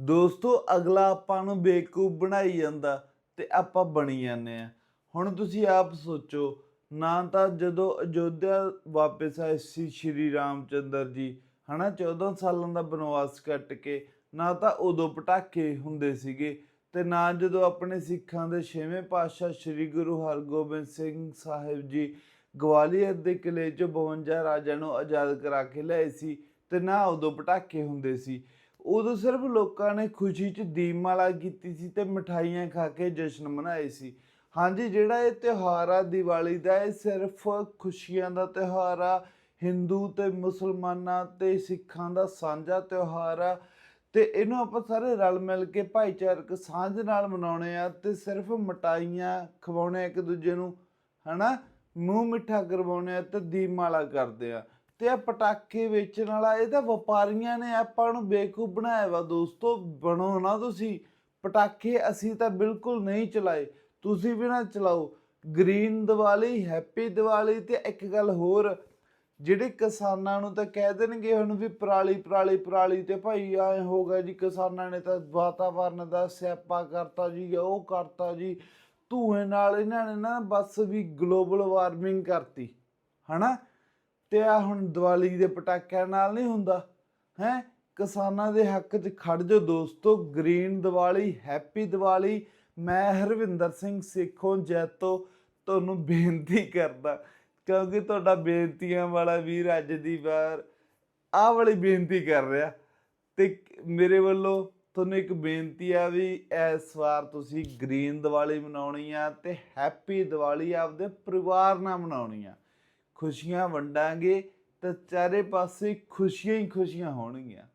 ਦੋਸਤੋ, ਅਗਲਾ ਆਪਾਂ ਨੂੰ ਬੇਵਕੂਫ ਬਣਾਈ ਜਾਂਦਾ ਤੇ ਆਪਾਂ ਬਣੀ ਜਾਂਦੇ ਆ ਹੁਣ ਤੁਸੀਂ ਆਪ ਸੋਚੋ, ਨਾ ਤਾਂ ਜਦੋਂ ਅਯੋਧਿਆ ਵਾਪਸ ਆਏ ਸੀ ਸ਼੍ਰੀ ਰਾਮਚੰਦਰ ਜੀ, ਹਨਾ 14 ਸਾਲਾਂ ਦਾ ਬਨਵਾਸ ਕੱਟ ਕੇ, ਨਾ ਤਾਂ ਉਦੋਂ ਪਟਾਕੇ ਹੁੰਦੇ ਸੀਗੇ ਤੇ ਨਾ ਜਦੋਂ ਆਪਣੇ ਸਿੱਖਾਂ ਦੇ ਛੇਵੇਂ ਪਾਤਸ਼ਾਹ ਸ੍ਰੀ ਗੁਰੂ ਹਰਗੋਬਿੰਦ ਸਿੰਘ ਸਾਹਿਬ ਜੀ ਗਵਾਲੀਅਰ ਦੇ ਕਿਲੇ 'ਚ 52 ਰਾਜਿਆਂ ਨੂੰ ਆਜ਼ਾਦ ਕਰਾ ਕੇ ਲਏ ਸੀ ਤੇ ਨਾ ਉਦੋਂ ਪਟਾਕੇ ਹੁੰਦੇ ਸੀ। ਉਦੋਂ ਸਿਰਫ ਲੋਕਾਂ ਨੇ ਖੁਸ਼ੀ 'ਚ ਦੀਪਮਾਲਾ ਕੀਤੀ ਸੀ ਤੇ ਮਠਾਈਆਂ ਖਾ ਕੇ ਜਸ਼ਨ ਮਨਾਏ ਸੀ। ਹਾਂਜੀ, ਜਿਹੜਾ ਇਹ ਤਿਉਹਾਰ ਆ, ਦੀਵਾਲੀ ਦਾ, ਇਹ ਸਿਰਫ ਖੁਸ਼ੀਆਂ ਦਾ ਤਿਉਹਾਰ ਆ, ਹਿੰਦੂ ਤੇ ਮੁਸਲਮਾਨਾਂ ਤੇ ਸਿੱਖਾਂ ਦਾ ਸਾਂਝਾ ਤਿਉਹਾਰ ਆ, ਤੇ ਇਹਨੂੰ ਆਪਾਂ ਸਾਰੇ ਰਲ ਮਿਲ ਕੇ ਭਾਈਚਾਰਕ ਸਾਂਝ ਨਾਲ ਮਨਾਉਣੇ ਆ ਤੇ ਸਿਰਫ ਮਟਾਈਆਂ ਖਵਾਉਣੇ ਇੱਕ ਦੂਜੇ ਨੂੰ, ਹਨਾ? ਮੂੰਹ ਮਿੱਠਾ ਕਰਵਾਉਣੇ ਆ ਤੇ ਦੀਪਮਾਲਾ ਕਰਦੇ ਆ। ਤੇ ਆ ਪਟਾਕੇ ਵੇਚਣ ਵਾਲਾ, ਇਹ ਤਾਂ ਵਪਾਰੀਆਂ ਨੇ ਆਪਾਂ ਨੂੰ ਬੇਕੂਫ ਬਣਾਇਆ ਵਾ ਦੋਸਤੋ, ਬਣੋ ਨਾ ਤੁਸੀਂ। ਪਟਾਕੇ ਅਸੀਂ ਤਾਂ ਬਿਲਕੁਲ ਨਹੀਂ ਚਲਾਏ। ਤੁਸੀਂ ਵੀ ਨਾ ਚਲਾਓ। ਗ੍ਰੀਨ ਦੀਵਾਲੀ, ਹੈਪੀ ਦੀਵਾਲੀ ਤੇ ਇੱਕ ਗੱਲ ਹੋਰ, ਜਿਹੜੇ ਕਿਸਾਨਾਂ ਨੂੰ ਤਾਂ ਕਹਿ ਦੇਣਗੇ ਹੁਣ ਵੀ ਪਰਾਲੀ ਪਰਾਲੀ ਪਰਾਲੀ ਤੇ ਭਾਈ ਐ ਹੋ ਗਿਆ ਜੀ, ਕਿਸਾਨਾਂ ਨੇ ਤਾਂ ਵਾਤਾਵਰਨ ਦਾ ਸਿਆਪਾ ਕਰਤਾ ਜੀ, ਉਹ ਕਰਤਾ ਜੀ। ਧੂਏ ਨਾਲ ਇਹਨਾਂ ਨੇ ਨਾ ਬਸ ਵੀ ਗਲੋਬਲ ਵਾਰਮਿੰਗ ਕਰਤੀ, ਹਨਾ? ਤੇ ਆ ਹੁਣ ਦੀਵਾਲੀ ਦੇ ਪਟਾਕਿਆਂ ਨਾਲ ਨਹੀਂ ਹੁੰਦਾ, ਹੈ? ਕਿਸਾਨਾਂ ਦੇ ਹੱਕ 'ਚ ਖੜ ਜਾਓ ਦੋਸਤੋ, ਗ੍ਰੀਨ ਦੀਵਾਲੀ, ਹੈਪੀ ਦੀਵਾਲੀ। ਮੈਂ ਹਰਵਿੰਦਰ ਸਿੰਘ ਸੇਖੋਂ ਜੈਤੋ ਤੁਹਾਨੂੰ ਬੇਨਤੀ ਕਰਦਾ, ਕਿਉਂਕਿ ਤੁਹਾਡਾ ਬੇਨਤੀਆਂ ਵਾਲਾ ਵੀਰ ਅੱਜ ਦੀ ਵਾਰ ਆਹ ਵਾਲੀ ਬੇਨਤੀ ਕਰ ਰਿਹਾ। ਤੇ ਮੇਰੇ ਵੱਲੋਂ ਤੁਹਾਨੂੰ ਇੱਕ ਬੇਨਤੀ ਆ ਵੀ ਇਸ ਵਾਰ ਤੁਸੀਂ ਗ੍ਰੀਨ ਦੀਵਾਲੀ ਮਨਾਉਣੀ ਆ ਤੇ ਹੈਪੀ ਦੀਵਾਲੀ ਆਪਦੇ ਪਰਿਵਾਰ ਨਾਲ ਮਨਾਉਣੀ ਆ। ਖੁਸ਼ੀਆਂ ਵੰਡਾਂਗੇ ਤਾਂ ਚਾਰੇ ਪਾਸੇ ਖੁਸ਼ੀਆਂ ਹੀ ਖੁਸ਼ੀਆਂ ਹੋਣਗੀਆਂ।